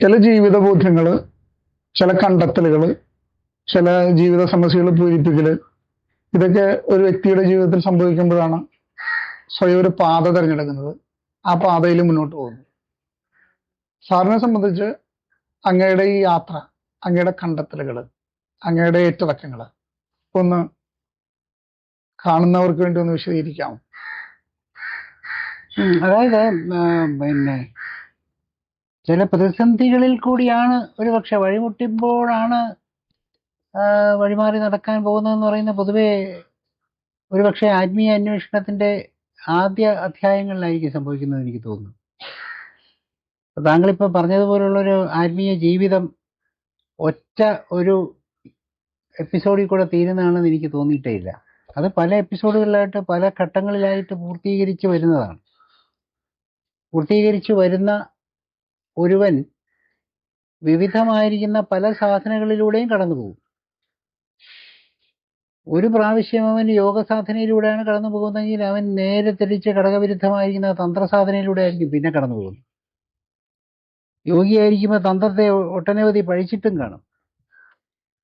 ചില ജീവിത ബോധ്യങ്ങൾ ചില കണ്ടെത്തലുകൾ ചില ജീവിത സമസ്യകൾ പൂരിപ്പിക്കൽ ഇതൊക്കെ ഒരു വ്യക്തിയുടെ ജീവിതത്തിൽ സംഭവിക്കുമ്പോഴാണ് സ്വയം ഒരു പാത തിരഞ്ഞെടുക്കുന്നത്. ആ പാതയിൽ മുന്നോട്ട് പോകുന്നത്. സാറിനെ സംബന്ധിച്ച് അങ്ങയുടെ ഈ യാത്ര അങ്ങയുടെ കണ്ടെത്തലുകൾ അങ്ങയുടെ ഏറ്റടക്കങ്ങൾ ഒന്ന് കാണുന്നവർക്ക് വേണ്ടി ഒന്ന് വിശദീകരിക്കാമോ? അതായത് പിന്നെ ചില പ്രതിസന്ധികളിൽ കൂടിയാണ് ഒരു പക്ഷെ വഴിമുട്ടുമ്പോഴാണ് വഴിമാറി നടക്കാൻ പോകുന്നതെന്ന് പറയുന്ന പൊതുവെ ഒരുപക്ഷെ ആത്മീയ അന്വേഷണത്തിന്റെ ആദ്യ അധ്യായങ്ങളിലായിരിക്കും സംഭവിക്കുന്നത് എനിക്ക് തോന്നുന്നു. താങ്കളിപ്പോൾ പറഞ്ഞതുപോലുള്ളൊരു ആത്മീയ ജീവിതം ഒറ്റ ഒരു എപ്പിസോഡിൽ കൂടെ തീരുന്നതാണെന്ന് എനിക്ക് തോന്നിയിട്ടേ ഇല്ല. അത് പല എപ്പിസോഡുകളിലായിട്ട് പല ഘട്ടങ്ങളിലായിട്ട് പൂർത്തീകരിച്ച് വരുന്നതാണ്. പൂർത്തീകരിച്ച് വരുന്ന ഒരുവൻ വിവിധമായിരിക്കുന്ന പല സാധനങ്ങളിലൂടെയും കടന്നു പോകും ഒരു പ്രാവശ്യം അവൻ യോഗ സാധനയിലൂടെയാണ് കടന്നു പോകുന്നതെങ്കിൽ അവൻ നേരെ തിരിച്ച് ഘടകവിരുദ്ധമായിരിക്കുന്ന തന്ത്രസാധനയിലൂടെ ആയിരിക്കും പിന്നെ കടന്നു പോകുന്നത് യോഗിയായിരിക്കുമ്പോൾ തന്ത്രത്തെ ഒട്ടനവധി പഴിച്ചിട്ടും കാണും.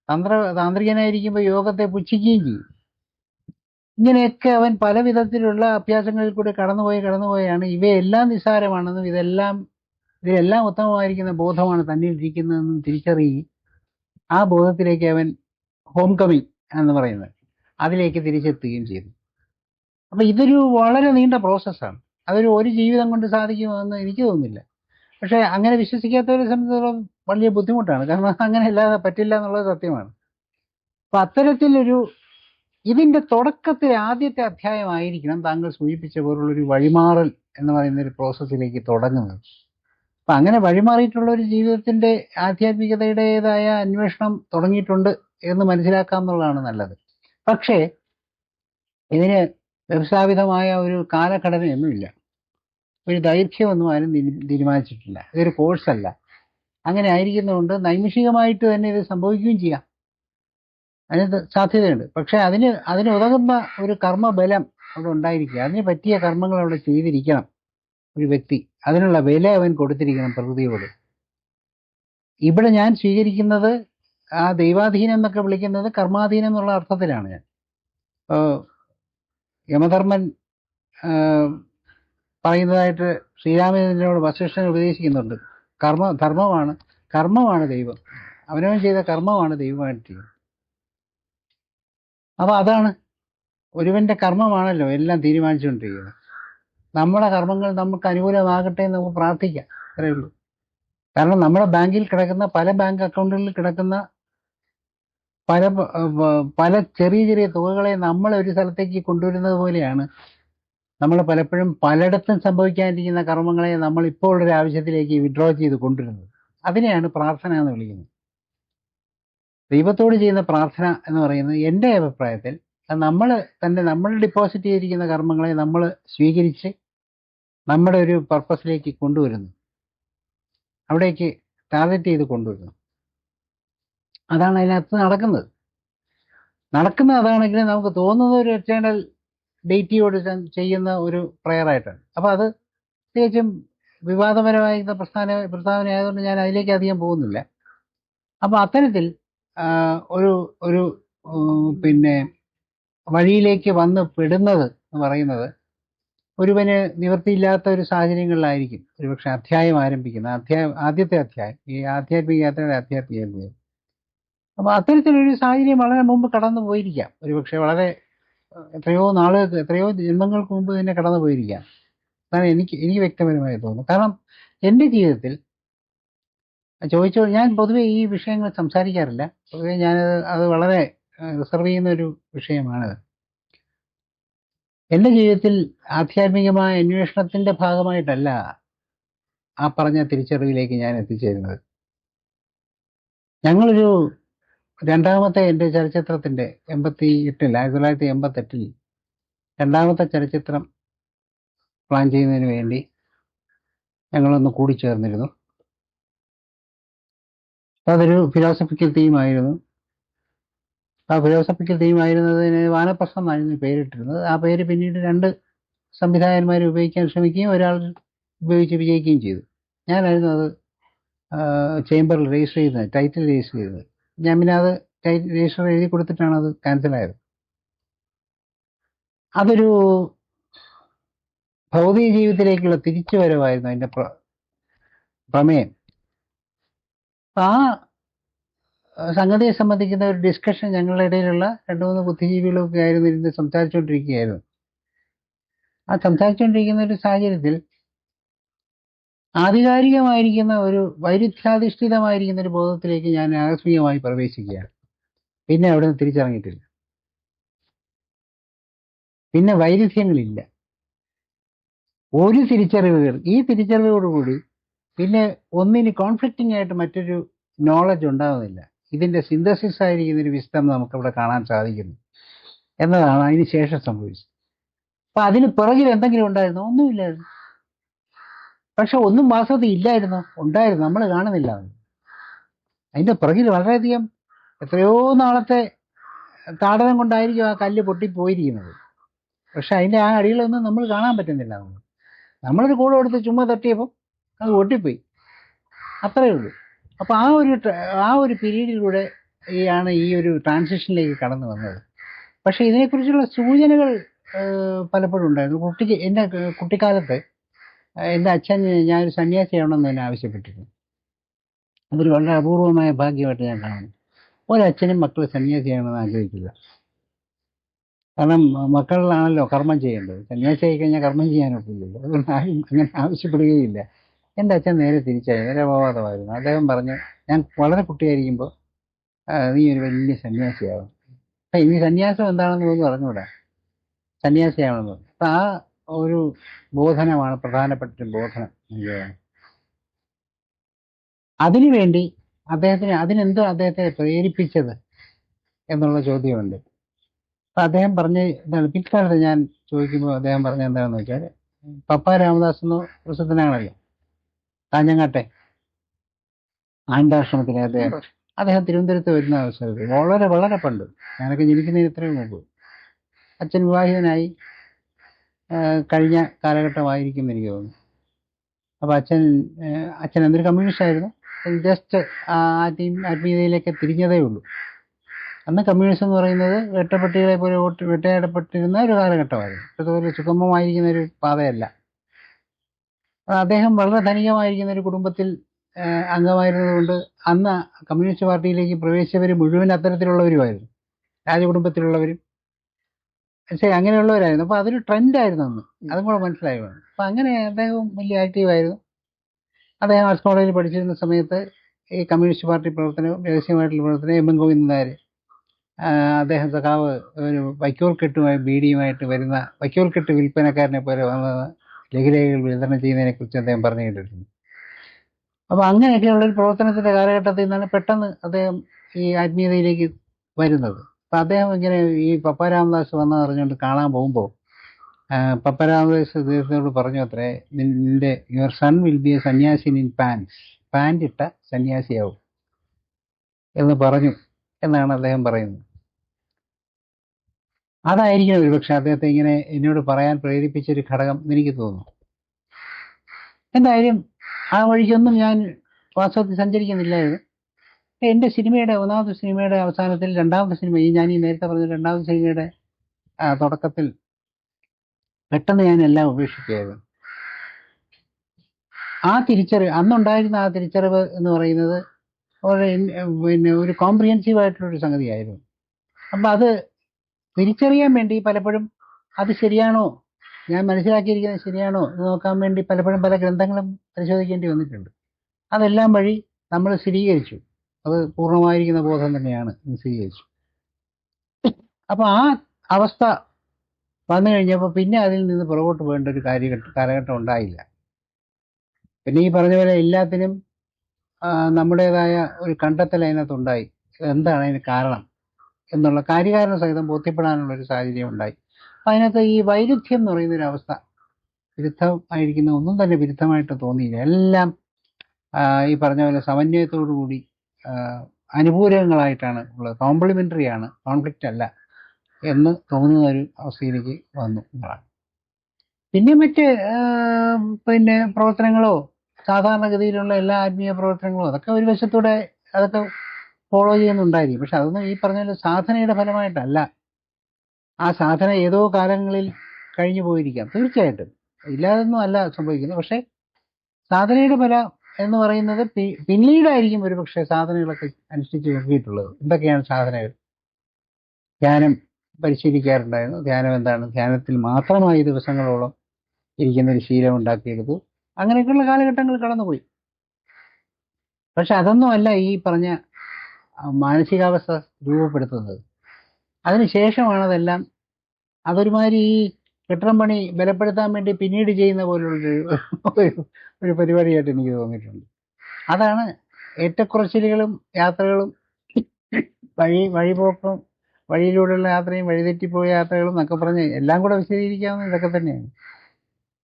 തന്ത്ര താന്ത്രികനായിരിക്കുമ്പോൾ യോഗത്തെ പുച്ഛിക്കുകയും ചെയ്യും. ഇങ്ങനെയൊക്കെ അവൻ പല വിധത്തിലുള്ള അഭ്യാസങ്ങളിൽ കൂടി കടന്നുപോയി കടന്നുപോയാണ്. ഇവയെല്ലാം നിസ്സാരമാണെന്നും ഇതെല്ലാം ഇതിലെല്ലാം ഉത്തമമായിരിക്കുന്ന ബോധമാണ് തന്നിൽ ഇരിക്കുന്നതെന്നും തിരിച്ചറിയുകയും ആ ബോധത്തിലേക്ക് അവൻ ഹോം കമ്മിങ് എന്ന് പറയുന്നത്. അതിലേക്ക് തിരിച്ചെത്തുകയും ചെയ്തു. അപ്പൊ ഇതൊരു വളരെ നീണ്ട പ്രോസസ്സാണ് അതൊരു ഒരു ജീവിതം കൊണ്ട് സാധിക്കുമെന്ന് എനിക്ക് തോന്നുന്നില്ല. പക്ഷെ അങ്ങനെ വിശ്വസിക്കാത്തവരെ സംബന്ധിച്ചിടത്തോളം വലിയ ബുദ്ധിമുട്ടാണ്. കാരണം അങ്ങനെ അല്ലാതെ പറ്റില്ല എന്നുള്ളത് സത്യമാണ്. അപ്പൊ അത്തരത്തിലൊരു ഇതിന്റെ തുടക്കത്തിൽ ആദ്യത്തെ അധ്യായമായിരിക്കണം താങ്കൾ സൂചിപ്പിച്ച പോലുള്ള ഒരു വഴിമാറൽ എന്ന് പറയുന്ന ഒരു പ്രോസസ്സിലേക്ക് തുടങ്ങുന്നത്. അപ്പൊ അങ്ങനെ വഴിമാറിയിട്ടുള്ള ഒരു ജീവിതത്തിന്റെ ആധ്യാത്മികതയുടേതായ അന്വേഷണം തുടങ്ങിയിട്ടുണ്ട് എന്ന് മനസ്സിലാക്കാം എന്നുള്ളതാണ് നല്ലത്. പക്ഷേ ഇതിന് വ്യവസ്ഥാപിതമായ ഒരു കാലഘടനയൊന്നുമില്ല. ഒരു ദൈർഘ്യമൊന്നും ആരും തീരു- തീരുമാനിച്ചിട്ടില്ല. ഇതൊരു കോഴ്സല്ല. അങ്ങനെ ആയിരിക്കുന്നതുകൊണ്ട് നൈമിഷികമായിട്ട് തന്നെ ഇത് സംഭവിക്കുകയും ചെയ്യാം. അതിന് സാധ്യതയുണ്ട്. പക്ഷെ അതിന് അതിനുതകുന്ന ഒരു കർമ്മബലം അവിടെ ഉണ്ടായിരിക്കുക. അതിന് പറ്റിയ കർമ്മങ്ങൾ അവിടെ ചെയ്തിരിക്കണം. ഒരു വ്യക്തി. അതിനുള്ള വില അവൻ കൊടുത്തിരിക്കണം പ്രകൃതിയോട്. ഇവിടെ ഞാൻ സ്വീകരിക്കുന്നത് ആ ദൈവാധീനം എന്നൊക്കെ വിളിക്കുന്നത് കർമാധീനം എന്നുള്ള അർത്ഥത്തിലാണ് ഞാൻ. യമധർമ്മൻ പറയുന്നതായിട്ട് ശ്രീരാമചന്ദ്രനോട് വസിഷ്ഠൻ ഉപദേശിക്കുന്നുണ്ട്. കർമ്മ ധർമ്മമാണ് കർമ്മമാണ് ദൈവം. അവനവൻ ചെയ്ത കർമ്മമാണ് ദൈവമായിട്ട്. അപ്പൊ അതാണ് ഒരുവന്റെ കർമ്മമാണല്ലോ എല്ലാം തീരുമാനിച്ചുകൊണ്ടിരിക്കുന്നത്. നമ്മുടെ കർമ്മങ്ങൾ നമുക്ക് അനുകൂലമാകട്ടെ എന്ന് നമുക്ക് പ്രാർത്ഥിക്കാം. അത്രയേ ഉള്ളൂ. കാരണം നമ്മുടെ ബാങ്കിൽ കിടക്കുന്ന പല ബാങ്ക് അക്കൗണ്ടുകളിൽ കിടക്കുന്ന പല പല ചെറിയ ചെറിയ തുകകളെ നമ്മൾ ഒരു സ്ഥലത്തേക്ക് കൊണ്ടുവരുന്നത് പോലെയാണ് നമ്മൾ പലപ്പോഴും പലയിടത്തും സംഭവിക്കാനിരിക്കുന്ന കർമ്മങ്ങളെ നമ്മൾ ഇപ്പോൾ ഒരു ആവശ്യത്തിലേക്ക് വിഡ്രോ ചെയ്ത് കൊണ്ടുവരുന്നത്. അതിനെയാണ് പ്രാർത്ഥന എന്ന് വിളിക്കുന്നത്. ദൈവത്തോട് ചെയ്യുന്ന പ്രാർത്ഥന എന്ന് പറയുന്നത് എന്റെ അഭിപ്രായത്തിൽ നമ്മൾ തന്നെ നമ്മൾ ഡിപ്പോസിറ്റ് ചെയ്തിരിക്കുന്ന കർമ്മങ്ങളെ നമ്മൾ സ്വീകരിച്ച് നമ്മുടെ ഒരു പർപ്പസിലേക്ക് കൊണ്ടുവരുന്നു. അവിടേക്ക് ടാർഗറ്റ് ചെയ്ത് കൊണ്ടുവരുന്നു. അതാണ് അതിനകത്ത് നടക്കുന്നത്. നടക്കുന്ന അതാണെങ്കിൽ നമുക്ക് തോന്നുന്ന ഒരു എറ്റേണൽ ഡേറ്റിയോട് ചെയ്യുന്ന ഒരു പ്രെയർ ആയിട്ടാണ്. അപ്പോൾ അത് തികച്ചും വിവാദപരമായിരുന്ന പ്രസ്ഥാന പ്രസ്താവന ആയതുകൊണ്ട് ഞാൻ അതിലേക്ക് അധികം പോകുന്നില്ല. അപ്പോൾ അത്തരത്തിൽ ഒരു ഒരു പിന്നെ വഴിയിലേക്ക് വന്ന് പെടുന്നത് എന്ന് പറയുന്നത് ഒരുവന് നിവൃത്തിയില്ലാത്ത ഒരു സാഹചര്യങ്ങളിലായിരിക്കും. ഒരുപക്ഷെ അധ്യായം ആരംഭിക്കുന്നത്. അധ്യായം ആദ്യത്തെ അധ്യായം. ഈ ആധ്യാത്മിക യാത്രയുടെ ആധ്യാത്മിക അധ്യായം അപ്പൊ അത്തരത്തിലൊരു സാഹചര്യം വളരെ മുമ്പ് കടന്നു പോയിരിക്കാം. ഒരുപക്ഷെ വളരെ എത്രയോ നാളുകൾക്ക് എത്രയോ ജന്മങ്ങൾക്ക് മുമ്പ് തന്നെ കടന്നു പോയിരിക്കാം. അതാണ് എനിക്ക് എനിക്ക് വ്യക്തിപരമായി തോന്നുന്നു കാരണം എന്റെ ജീവിതത്തിൽ ചോദിച്ചോ ഞാൻ പൊതുവെ ഈ വിഷയങ്ങൾ സംസാരിക്കാറില്ല. പൊതുവെ ഞാൻ അത് വളരെ റിസർവ് ചെയ്യുന്ന ഒരു വിഷയമാണത്. എന്റെ ജീവിതത്തിൽ ആധ്യാത്മികമായ അന്വേഷണത്തിന്റെ ഭാഗമായിട്ടല്ല ആ പറഞ്ഞ തിരിച്ചറിവിലേക്ക് ഞാൻ എത്തിച്ചേരുന്നത്. ഞങ്ങളൊരു രണ്ടാമത്തെ എന്റെ ചലച്ചിത്രത്തിന്റെ എൺപത്തി എട്ടിൽ ആയിരത്തി തൊള്ളായിരത്തി എൺപത്തെട്ടിൽ രണ്ടാമത്തെ ചലച്ചിത്രം പ്ലാൻ ചെയ്യുന്നതിന് വേണ്ടി ഞങ്ങളൊന്ന് കൂടിച്ചേർന്നിരുന്നു. അതൊരു ഫിലോസഫിക്കൽ തീമായിരുന്നു. ആ ഫിലോസഫിക്കൽ തീമായിരുന്നതിന് വാനപ്രസം എന്നായിരുന്നു പേരിട്ടിരുന്നത്. ആ പേര് പിന്നീട് രണ്ട് സംവിധായകന്മാർ ഉപയോഗിക്കാൻ ശ്രമിക്കുകയും ഒരാൾ ഉപയോഗിച്ച് വിജയിക്കുകയും ചെയ്തു. ഞാനായിരുന്നു അത് ചേംബറിൽ രജിസ്റ്റർ ചെയ്യുന്നത് ടൈറ്റിൽ രജിസ്റ്റർ ചെയ്തത്. ഞാൻ പിന്നെ അത് രജിസ്റ്റർ എഴുതി കൊടുത്തിട്ടാണ് അത് ക്യാൻസൽ അതൊരു ഭൗതിക ജീവിതത്തിലേക്കുള്ള തിരിച്ചുവരവായിരുന്നു വരവായിരുന്നു അതിന്റെ പ്രമേയം. ആ, സംഗതിയെ സംബന്ധിക്കുന്ന ഒരു ഡിസ്കഷൻ ഞങ്ങളുടെ ഇടയിലുള്ള രണ്ടു മൂന്ന് ബുദ്ധിജീവികളൊക്കെ ആയിരുന്നു ഇരുന്ന് സംസാരിച്ചുകൊണ്ടിരിക്കുകയായിരുന്നു ആ സംസാരിച്ചുകൊണ്ടിരിക്കുന്ന ഒരു സാഹചര്യത്തിൽ ആധികാരികമായിരിക്കുന്ന ഒരു വൈരുദ്ധ്യാധിഷ്ഠിതമായിരിക്കുന്ന ഒരു ബോധത്തിലേക്ക് ഞാൻ ആകസ്മികമായി പ്രവേശിക്കുകയാണ്. പിന്നെ അവിടെ നിന്ന് തിരിച്ചറങ്ങിയിട്ടില്ല. പിന്നെ വൈരുദ്ധ്യങ്ങളില്ല. ഒരു തിരിച്ചറിവുകൾ ഈ തിരിച്ചറിവോടുകൂടി പിന്നെ ഒന്നിന് കോൺഫ്ലിക്റ്റിംഗ് ആയിട്ട് മറ്റൊരു നോളജ് ഉണ്ടാകുന്നില്ല ഇതിന്റെ സിന്തസിസ് ആയിരിക്കുന്ന ഒരു വിസ്തം നമുക്കവിടെ കാണാൻ സാധിക്കുന്നു. എന്നതാണ് അതിന് ശേഷം സംഭവിച്ചത്. അപ്പൊ അതിന് പിറകിൽ എന്തെങ്കിലും ഉണ്ടായിരുന്നോ? ഒന്നുമില്ലായിരുന്നു. പക്ഷെ ഒന്നും വാസ്തവത്തിൽ ഇല്ലായിരുന്നു. ഉണ്ടായിരുന്നു. നമ്മൾ കാണുന്നില്ല അതിന്റെ പിറകിൽ വളരെയധികം എത്രയോ നാളത്തെ താടനം കൊണ്ടായിരിക്കും ആ കല്ല് പൊട്ടിപ്പോയിരിക്കുന്നത്. പക്ഷെ അതിന്റെ ആ അടികളൊന്നും നമ്മൾ കാണാൻ പറ്റുന്നില്ല. നമ്മൾ നമ്മളൊരു കൂടെ കൊടുത്ത് ചുമ്മാ തട്ടിയപ്പോൾ അത് പൊട്ടിപ്പോയി. അത്രയേ ഉള്ളൂ. അപ്പൊ ആ ഒരു ആ ഒരു പീരീഡിലൂടെ ആണ് ഈ ഒരു ട്രാൻസിഷനിലേക്ക് കടന്നു വന്നത്. പക്ഷേ ഇതിനെക്കുറിച്ചുള്ള സൂചനകൾ പലപ്പോഴും ഉണ്ടായിരുന്നു. കുട്ടിക്ക് എന്റെ കുട്ടിക്കാലത്ത് എന്റെ അച്ഛൻ ഞാനൊരു സന്യാസിയാവണമെന്ന് തന്നെ ആവശ്യപ്പെട്ടിരുന്നു. അതൊരു വളരെ അപൂർവമായ ഭാഗ്യമായിട്ട് ഞാൻ കാണുന്നു. ഒരച്ഛനും മക്കൾ സന്യാസിയാണെന്ന് ആഗ്രഹിക്കില്ല. കാരണം മക്കളിലാണല്ലോ കർമ്മം ചെയ്യേണ്ടത്. സന്യാസി ആയി കഴിഞ്ഞാൽ കർമ്മം ചെയ്യാനൊക്കില്ലല്ലോ. അതുകൊണ്ട് ആരും അങ്ങനെ ആവശ്യപ്പെടുകയില്ല. എന്റെ അച്ഛൻ നേരെ തിരിച്ചായി. നേരെ അപവാദമായിരുന്നു. അദ്ദേഹം പറഞ്ഞു ഞാൻ വളരെ കുട്ടിയായിരിക്കുമ്പോൾ "ആ, നീ ഒരു വലിയ സന്യാസിയാവും അപ്പം ഇനി സന്യാസം എന്താണെന്ന് പോലും അറിഞ്ഞൂടാ. സന്യാസിയാവണമെന്ന് പറഞ്ഞു അപ്പം ആ ഒരു ബോധനമാണ് പ്രധാനപ്പെട്ട ഒരു ബോധനം അതിനുവേണ്ടി അദ്ദേഹത്തിന് അതിനെന്തോ അദ്ദേഹത്തെ പ്രേരിപ്പിച്ചത് എന്നുള്ള ചോദ്യമുണ്ട്. അപ്പൊ അദ്ദേഹം പറഞ്ഞ എന്താണ് പിൽക്കാലത്ത് ഞാൻ ചോദിക്കുമ്പോൾ അദ്ദേഹം പറഞ്ഞ എന്താണെന്ന് വെച്ചാൽ പപ്പ രാമദാസ് എന്നോ പ്രസിദ്ധനാണല്ലോ കാഞ്ഞങ്ങാട്ടെ ആനന്ദാശ്രമത്തിലെ അദ്ദേഹം. അദ്ദേഹം തിരുവനന്തപുരത്ത് വരുന്ന അവസരത്തിൽ. വളരെ വളരെ പണ്ട്. ഞാനൊക്കെ ജനിക്കുന്നതിന് ഇത്രയും മുമ്പ്. അച്ഛൻ വിവാഹിതനായി കഴിഞ്ഞ കാലഘട്ടമായിരിക്കും എനിക്ക് തോന്നുന്നു. അപ്പോൾ അച്ഛൻ അച്ഛൻ എന്തൊരു കമ്മ്യൂണിസ്റ്റ് ആയിരുന്നു. ജസ്റ്റ് ആത്മീയതയിലേക്ക് തിരിഞ്ഞതേ ഉള്ളൂ. അന്ന് കമ്മ്യൂണിസം എന്ന് പറയുന്നത് വെട്ടപ്പെട്ടികളെ പോലെ വോട്ട് വേട്ടയാടപ്പെട്ടിരുന്ന ഒരു കാലഘട്ടമായിരുന്നു. അതുപോലെ സുഗമമായിരിക്കുന്ന ഒരു പാതയല്ല. അദ്ദേഹം വളരെ ധനികമായിരിക്കുന്ന ഒരു കുടുംബത്തിൽ അംഗമായിരുന്നതുകൊണ്ട് അന്ന് കമ്മ്യൂണിസ്റ്റ് പാർട്ടിയിലേക്ക് പ്രവേശിച്ചവർ മുഴുവൻ അത്തരത്തിലുള്ളവരുമായിരുന്നു. രാജകുടുംബത്തിലുള്ളവരും. പക്ഷേ അങ്ങനെയുള്ളവരായിരുന്നു. അപ്പോൾ അതൊരു ട്രെൻഡായിരുന്നു അന്ന്. അതും കൂടെ മനസ്സിലായി വേണം അങ്ങനെ അദ്ദേഹം വലിയ ആക്റ്റീവായിരുന്നു. അദ്ദേഹം ആർട്സ് കോളേജിൽ പഠിച്ചിരുന്ന സമയത്ത് ഈ കമ്മ്യൂണിസ്റ്റ് പാർട്ടി പ്രവർത്തനവും രഹസ്യമായിട്ടുള്ള പ്രവർത്തനം എം എൻ ഗോവിന്ദൻ നായർ അദ്ദേഹം സഖാവ് ഒരു വൈക്കോൽ കെട്ടുമായി ബീഡിയുമായിട്ട് വരുന്ന വൈക്കോൽ കെട്ട് വിൽപ്പനക്കാരനെ പോലെ വന്ന് ലഘുലേഖകൾ വിതരണം ചെയ്യുന്നതിനെ കുറിച്ച് അദ്ദേഹം പറഞ്ഞു കേട്ടിട്ടുണ്ട് അപ്പോൾ അങ്ങനെയൊക്കെയുള്ള ഒരു പ്രവർത്തനത്തിന്റെ കാലഘട്ടത്തിൽ നിന്നാണ് പെട്ടെന്ന് അദ്ദേഹം ഈ ആത്മീയതയിലേക്ക് വരുന്നത്. അപ്പം അദ്ദേഹം ഇങ്ങനെ ഈ പപ്പ രാമദാസ് വന്ന് അറിഞ്ഞുകൊണ്ട് കാണാൻ പോകുമ്പോൾ പപ്പ രാമദാസ് അദ്ദേഹത്തോട് പറഞ്ഞു അത്രേ നിന്റെ your son will be a സന്യാസിൻ in pants pant ഇട്ട സന്യാസിയാവും. എന്ന് പറഞ്ഞു എന്നാണ് അദ്ദേഹം പറയുന്നത്. അതായിരിക്കും ഒരുപക്ഷെ അദ്ദേഹത്തെ ഇങ്ങനെ എന്നോട് പറയാൻ പ്രേരിപ്പിച്ച ഒരു ഘടകം എനിക്ക് തോന്നുന്നു. എന്തായാലും ആ വഴിക്കൊന്നും ഞാൻ വാസ്തവത്തിൽ സഞ്ചരിക്കുന്നില്ലായിരുന്നു എന്റെ സിനിമയുടെ ഒന്നാമത്തെ സിനിമയുടെ അവസാനത്തിൽ രണ്ടാമത്തെ സിനിമ ഈ ഞാൻ ഈ നേരത്തെ പറഞ്ഞ രണ്ടാമത്തെ സിനിമയുടെ തുടക്കത്തിൽ പെട്ടെന്ന് ഞാൻ എല്ലാം ഉപേക്ഷിക്കുകയായിരുന്നു. ആ തിരിച്ചറിവ് അന്നുണ്ടായിരുന്ന ആ തിരിച്ചറിവ് എന്ന് പറയുന്നത് പിന്നെ ഒരു കോംപ്രിഹെൻസീവ് ആയിട്ടുള്ള ഒരു സംഗതിയായിരുന്നു. അപ്പം അത് തിരിച്ചറിയാൻ വേണ്ടി പലപ്പോഴും അത് ശരിയാണോ? ഞാൻ മനസ്സിലാക്കിയിരിക്കുന്നത് ശരിയാണോ എന്ന് നോക്കാൻ വേണ്ടി പലപ്പോഴും പല ഗ്രന്ഥങ്ങളും പരിശോധിക്കേണ്ടി വന്നിട്ടുണ്ട്. അതെല്ലാം വഴി നമ്മൾ സ്ഥിരീകരിച്ചു. അത് പൂർണമായിരിക്കുന്ന ബോധം തന്നെയാണ് സ്ഥിരീകരിച്ചു. അപ്പോൾ ആ അവസ്ഥ വന്നു കഴിഞ്ഞപ്പോൾ പിന്നെ അതിൽ നിന്ന് പുറകോട്ട് പോകേണ്ട ഒരു കാര്യഘട്ട കാലഘട്ടം ഉണ്ടായില്ല. പിന്നെ ഈ പറഞ്ഞ പോലെ എല്ലാത്തിനും നമ്മുടേതായ ഒരു കണ്ടെത്തൽ അതിനകത്തുണ്ടായി. എന്താണ് അതിന് കാരണം? എന്നുള്ള കാര്യകാരണ സഹിതം ബോധ്യപ്പെടാനുള്ള ഒരു സാഹചര്യം ഉണ്ടായി. അതിനകത്ത് ഈ വൈരുദ്ധ്യം എന്ന് പറയുന്ന ഒരു അവസ്ഥ വിരുദ്ധമായിരിക്കുന്ന ഒന്നും തന്നെ വിരുദ്ധമായിട്ട് തോന്നിയില്ല. എല്ലാം ഈ പറഞ്ഞ പോലെ സമന്വയത്തോടുകൂടി അനുകൂലങ്ങളായിട്ടാണ് ഉള്ളത്. കോംപ്ലിമെന്ററി ആണ് കോൺഫ്ലിക്റ്റ് അല്ല എന്ന് തോന്നുന്ന ഒരു അവസ്ഥയിലേക്ക് വന്നു എന്നുള്ളതാണ് പിന്നെ മറ്റ് പിന്നെ പ്രവർത്തനങ്ങളോ സാധാരണഗതിയിലുള്ള എല്ലാ ആത്മീയ പ്രവർത്തനങ്ങളും അതൊക്കെ ഒരു വശത്തൂടെ അതൊക്കെ ഫോളോ ചെയ്യുന്നുണ്ടായിരിക്കും. പക്ഷെ അതൊന്നും ഈ പറഞ്ഞ സാധനയുടെ ഫലമായിട്ടല്ല. ആ സാധന ഏതോ കാലങ്ങളിൽ കഴിഞ്ഞു പോയിരിക്കാം. തീർച്ചയായിട്ടും. ഇല്ലാതൊന്നും അല്ല സംഭവിക്കുന്നത്. പക്ഷെ സാധനയുടെ ഫല എന്ന് പറയുന്നത് പിന്നീടായിരിക്കും ഒരു പക്ഷേ സാധനങ്ങളൊക്കെ അനുഷ്ഠിച്ച് നോക്കിയിട്ടുള്ളത്. എന്തൊക്കെയാണ് സാധനകൾ? ധ്യാനം പരിശീലിക്കാറുണ്ടായിരുന്നു. ധ്യാനം എന്താണ്? ധ്യാനത്തിൽ മാത്രമായി ദിവസങ്ങളോളം ഇരിക്കുന്ന ഒരു ശീലം ഉണ്ടാക്കിയെടുത്തു. അങ്ങനെയൊക്കെയുള്ള കാലഘട്ടങ്ങൾ കടന്നുപോയി. പക്ഷെ അതൊന്നും അല്ല ഈ പറഞ്ഞ മാനസികാവസ്ഥ രൂപപ്പെടുത്തുന്നത്. അതിനുശേഷമാണ് അതെല്ലാം അതൊരുമാതിരി ഈ കെട്ടിടം പണി ബലപ്പെടുത്താൻ വേണ്ടി പിന്നീട് ചെയ്യുന്ന പോലുള്ളൊരു ഒരു പരിപാടിയായിട്ട് എനിക്ക് തോന്നിയിട്ടുണ്ട്. അതാണ് ഏറ്റക്കുറച്ചിലുകളും യാത്രകളും വഴി വഴിപോക്കും വഴിയിലൂടെയുള്ള യാത്രയും വഴിതെറ്റിപ്പോയ യാത്രകളും എന്നൊക്കെ പറഞ്ഞ് എല്ലാം കൂടെ വിശദീകരിക്കാവുന്ന ഇതൊക്കെ തന്നെയാണ്.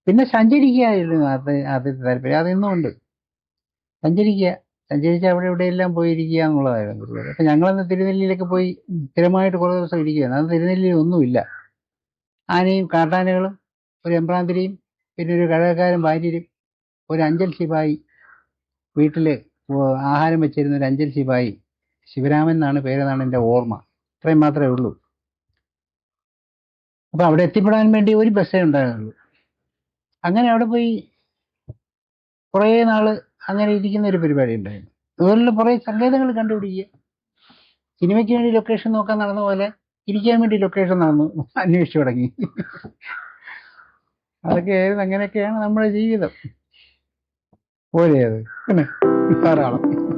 പിന്നെ സഞ്ചരിക്കുകയായിരുന്നു ആദ്യത്തെ താല്പര്യം. അതിന്നുമുണ്ട് സഞ്ചരിക്കുക സഞ്ചരിച്ച് അവിടെ ഇവിടെയെല്ലാം പോയിരിക്കുക എന്നുള്ളതായിരുന്നു പരിപാടി അപ്പം ഞങ്ങളന്ന് തിരുനെല്ലിയിലൊക്കെ പോയി സ്ഥിരമായിട്ട് കുറേ ദിവസം ഇരിക്കുകയാണ് അന്ന് തിരുനെല്ലിയിൽ ഒന്നുമില്ല. ആനയും കാട്ടാനകളും ഒരു എംപ്രാന്തിരിയും പിന്നെ ഒരു കഴകക്കാരൻ ഭാര്യരും ഒരു അഞ്ചൽ ശിപായി വീട്ടിൽ ആഹാരം വെച്ചിരുന്ന ഒരു അഞ്ചൽ ശിപായി ശിവരാമൻ എന്നാണ് പേരെന്നാണ് എന്റെ ഓർമ്മ. ഇത്രയും മാത്രമേ ഉള്ളൂ. അപ്പോൾ അവിടെ എത്തിപ്പെടാൻ വേണ്ടി ഒരു ബസ്സേ ഉണ്ടായിരുന്നുള്ളൂ. അങ്ങനെ അവിടെ പോയി കുറേ നാൾ അങ്ങനെ ഇരിക്കുന്ന ഒരു പരിപാടി ഉണ്ടായിരുന്നു. അതുപോലുള്ള കുറേ സങ്കേതങ്ങൾ കണ്ടുപിടിക്കുക. സിനിമയ്ക്ക് വേണ്ടി ലൊക്കേഷൻ നോക്കാൻ നടന്ന പോലെ ഇരിക്കാൻ വേണ്ടി ലൊക്കേഷൻ നടന്നു. അന്വേഷിച്ചു തുടങ്ങി. അതൊക്കെ ആയിരുന്നു. അങ്ങനെയൊക്കെയാണ് നമ്മുടെ ജീവിതം. പോലെയത് പിന്നെ ധാരാളം.